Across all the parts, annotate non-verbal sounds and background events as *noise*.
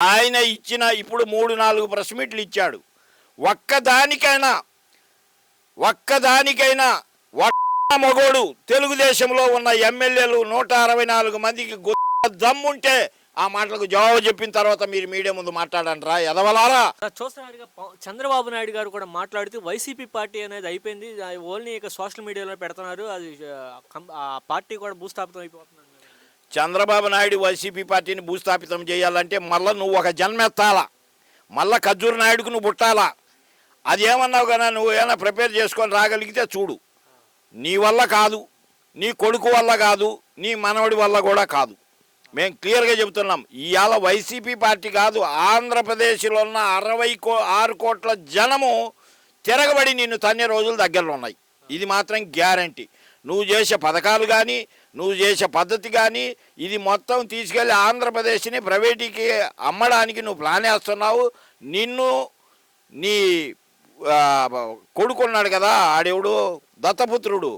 ఆయన ఇచ్చిన ఇప్పుడు మూడు నాలుగు ప్రెస్ మీట్లు ఇచ్చాడు. ఒక్కదానికైనా ఒక్కదానికైనా ఒక్క మగోడు తెలుగుదేశంలో ఉన్న ఎమ్మెల్యేలు నూట అరవై నాలుగు మందికి గొప్ప దమ్ముంటే ఆ మాటలకు జవాబు చెప్పిన తర్వాత మీరు మీడియా ముందు మాట్లాడండి రా ఎదవలారా? చూస్తున్నారుగా చంద్రబాబు నాయుడు గారు కూడా మాట్లాడుతూ వైసీపీ పార్టీ అనేది అయిపోయింది. ఓన్లీ ఇక సోషల్ మీడియాలో పెడుతున్నారు. అది ఆ, పార్టీ కూడా భూస్థాపితం అయిపోతుంది. చంద్రబాబు నాయుడు వైసీపీ పార్టీని భూస్థాపితం చేయాలంటే మళ్ళీ నువ్వు ఒక జన్మెత్తాలా? మళ్ళీ ఖజ్జూర్ నాయుడుకు నువ్వు పుట్టాలా? అదేమన్నావు కదా? నువ్వు ఏమైనా ప్రిపేర్ చేసుకొని రాగలిగితే చూడు. నీ వల్ల కాదు నీ కొడుకు వల్ల కాదు నీ మనవడి వల్ల కూడా కాదు. మేము క్లియర్గా చెబుతున్నాం ఇవాళ వైసీపీ పార్టీ కాదు ఆంధ్రప్రదేశ్లో ఉన్న అరవై కో ఆరు కోట్ల జనము తిరగబడి నిన్ను తన్నే రోజులు దగ్గరలో ఉన్నాయి. ఇది మాత్రం గ్యారంటీ. నువ్వు చేసే పథకాలు కానీ నువ్వు చేసే పద్ధతి కానీ ఇది మొత్తం తీసుకెళ్ళి ఆంధ్రప్రదేశ్ని ప్రైవేటీకి అమ్మడానికి నువ్వు ప్లాన్ వేస్తున్నావు. నిన్ను నీ కొడుకున్నాడు కదా ఆడేవుడు దత్తపుత్రుడు.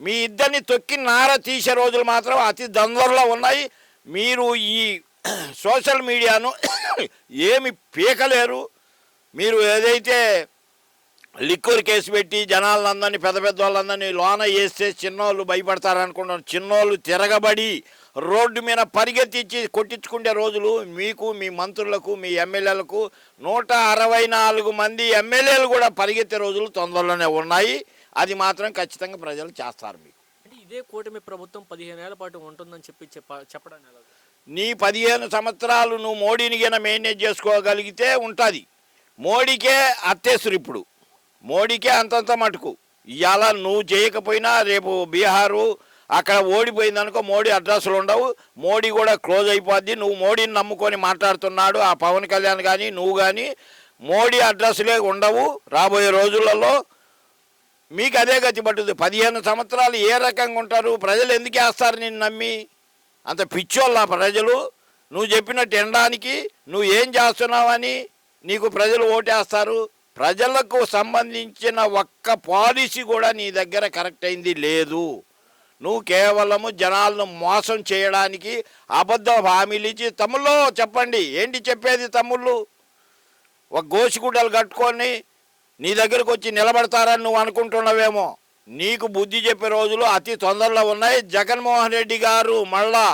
మీ ఇద్దరిని తొక్కి నార తీసే రోజులు మాత్రం అతి దందరలో ఉన్నాయి. మీరు ఈ సోషల్ మీడియాను *coughs* ఏమి పీకలేరు. మీరు ఏదైతే లిక్వర్ కేసు పెట్టి జనాలందరినీ పెద్ద పెద్ద వాళ్ళందరినీ లోన వేస్తే చిన్నోళ్ళు భయపడతారనుకుంటున్నారు. చిన్నోళ్ళు తిరగబడి రోడ్డు మీద పరిగెత్తించి కొట్టించుకునే రోజులు మీకు మీ మంత్రులకు మీ ఎమ్మెల్యేలకు నూట అరవై నాలుగు మంది ఎమ్మెల్యేలు కూడా పరిగెత్తే రోజులు తొందరలోనే ఉన్నాయి. అది మాత్రం ఖచ్చితంగా ప్రజలు చేస్తారు మీకు. అంటే ఇదే కూటమి ప్రభుత్వం పదిహేను ఏళ్ళ పాటు ఉంటుందని చెప్పి చెప్ప చెప్పడం నీ పదిహేను సంవత్సరాలు నువ్వు మోడీని గిన మేనేజ్ చేసుకోగలిగితే ఉంటుంది. మోడీకే అత్తేసురు ఇప్పుడు. మోడీకే అంతంత మటుకు. ఇవాళ నువ్వు చేయకపోయినా రేపు బీహారు అక్కడ ఓడిపోయిందనుకో మోడీ అడ్రస్లు ఉండవు. మోడీ కూడా క్లోజ్ అయిపోద్ది. నువ్వు మోడీని నమ్ముకొని మాట్లాడుతున్నాడు ఆ పవన్ కళ్యాణ్ కానీ నువ్వు కానీ మోడీ అడ్రస్లే ఉండవు రాబోయే రోజులలో. మీకు అదే గతి పట్టుద్ది. పదిహేను సంవత్సరాలు ఏ రకంగా ఉంటారు? ప్రజలు ఎందుకు వేస్తారు నేను నమ్మి? అంత పిచ్చోళ్ళ ప్రజలు. నువ్వు చెప్పినట్టు వినడానికి నువ్వు ఏం చేస్తున్నావని నీకు ప్రజలు ఓటేస్తారు. ప్రజలకు సంబంధించిన ఒక్క పాలసీ కూడా నీ దగ్గర కరెక్ట్ అయింది లేదు. నువ్వు కేవలము జనాలను మోసం చేయడానికి అబద్ధ హామీలు ఇచ్చి తమ్ముళ్ళు చెప్పండి ఏంటి చెప్పేది తమ్ముళ్ళు? ఒక గోసిగుడ్డలు కట్టుకొని నీ దగ్గరకు వచ్చి నిలబడతారని నువ్వు అనుకుంటున్నావేమో? నీకు బుద్ధి చెప్పే రోజులు అతి తొందరలో ఉన్నాయి. జగన్మోహన్ రెడ్డి గారు మళ్ళా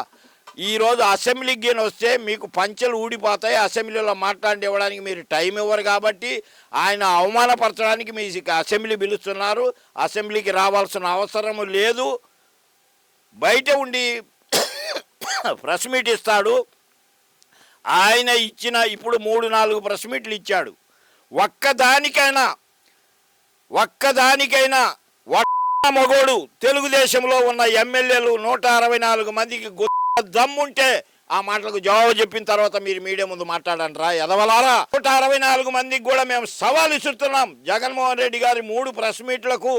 ఈరోజు అసెంబ్లీకి గిన వస్తే మీకు పంచెలు ఊడిపోతాయి. అసెంబ్లీలో మాట్లాడివ్వడానికి మీరు టైం ఇవ్వరు కాబట్టి ఆయన అవమానపరచడానికి మీ అసెంబ్లీ పిలుస్తున్నారు. అసెంబ్లీకి రావాల్సిన అవసరం లేదు. బయట ఉండి *coughs* ప్రెస్ మీట్ ఇస్తాడు. ఆయన ఇచ్చిన ఇప్పుడు మూడు నాలుగు ప్రెస్ మీట్లు ఇచ్చాడు. ఒక్కదానికైనా ఒక్కదానికైనా ఒక్క మగోడు తెలుగుదేశంలో ఉన్న ఎమ్మెల్యేలు నూట అరవై నాలుగు మందికి గు దమ్ముంటే ఆ మాటలకు జవాబు చెప్పిన తర్వాత మీరు మీడియా ముందు మాట్లాడండి రా. ఎదవలారా? నూట అరవై నాలుగు మందికి కూడా మేము సవాల్ ఇస్తున్నాం జగన్మోహన్ రెడ్డి గారి మూడు ప్రెస్ మీట్లకు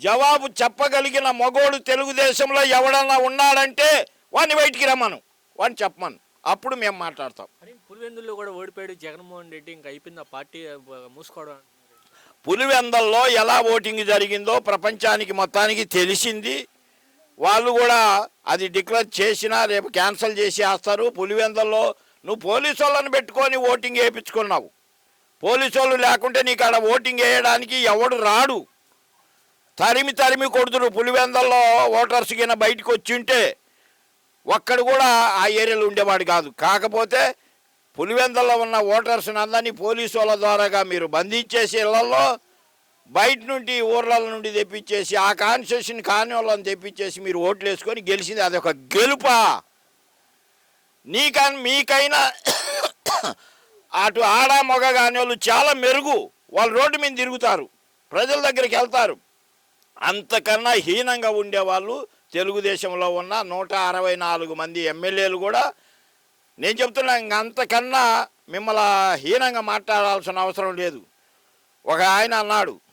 జవాబు చెప్పగలిగిన మగోడు తెలుగుదేశంలో ఎవడన్నా ఉన్నాడంటే వాడిని బయటికి రమ్మను. వాడిని చెప్పమను. అప్పుడు మేము మాట్లాడతాం. పులివెందుల్లో కూడా ఓడిపోయాడు జగన్మోహన్ రెడ్డి. ఇంకా అయిపోయింది ఆ పార్టీ మూసుకోవడం. పులివెందల్లో ఎలా ఓటింగ్ జరిగిందో ప్రపంచానికి మొత్తానికి తెలిసింది. వాళ్ళు కూడా అది డిక్లేర్ చేసినా రేపు క్యాన్సిల్ చేసి వేస్తారు. పులివెందల్లో నువ్వు పోలీసు వాళ్ళని పెట్టుకొని ఓటింగ్ వేయించుకున్నావు. పోలీసు వాళ్ళు లేకుంటే నీకు అక్కడ ఓటింగ్ వేయడానికి ఎవడు రాడు. తరిమి తరిమి కొడుతురు. పులివెందల్లో ఓటర్స్ కింద బయటకు వచ్చింటే ఒక్కడు కూడా ఆ ఏరియాలో ఉండేవాడు కాదు. కాకపోతే పులివెందల్లో ఉన్న ఓటర్స్ని అందరినీ పోలీసు వాళ్ళ ద్వారాగా మీరు బంధించేసి ఇళ్ళలో బయట నుండి ఊర్ల నుండి తెప్పించేసి ఆ కాన్స్టిట్యూషన్ కాని వాళ్ళని తెప్పించేసి మీరు ఓట్లు వేసుకొని గెలిచింది అదొక గెలుపా? నీకన్ మీకైనా *coughs* అటు ఆడ మగ కాని వాళ్ళు చాలా మెరుగు. వాళ్ళు రోడ్డు మీద తిరుగుతారు. ప్రజల దగ్గరికి వెళ్తారు. అంతకన్నా హీనంగా ఉండేవాళ్ళు తెలుగుదేశంలో ఉన్న నూట అరవై నాలుగు మంది ఎమ్మెల్యేలు కూడా. నేను చెప్తున్నా ఇంక అంతకన్నా మిమ్మల్ని హీనంగా మాట్లాడాల్సిన అవసరం లేదు. ఒక ఆయన అన్నాడు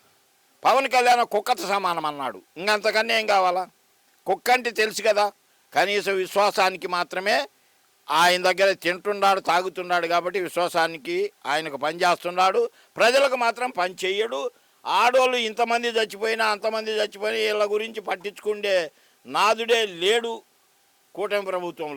పవన్ కళ్యాణ్ కుక్కతో సమానం అన్నాడు. ఇంకంతకన్నా ఏం కావాలా? కుక్క అంటే తెలుసు కదా. కనీసం విశ్వాసానికి మాత్రమే ఆయన దగ్గర తింటున్నాడు తాగుతున్నాడు కాబట్టి విశ్వాసానికి ఆయనకు పని చేస్తున్నాడు. ప్రజలకు మాత్రం పని చెయ్యడు. ఆడోళ్ళు ఇంతమంది చచ్చిపోయినా అంతమంది చచ్చిపోయినా వీళ్ళ గురించి పట్టించుకుండే నాదుడే లేడు కూటమి ప్రభుత్వంలో.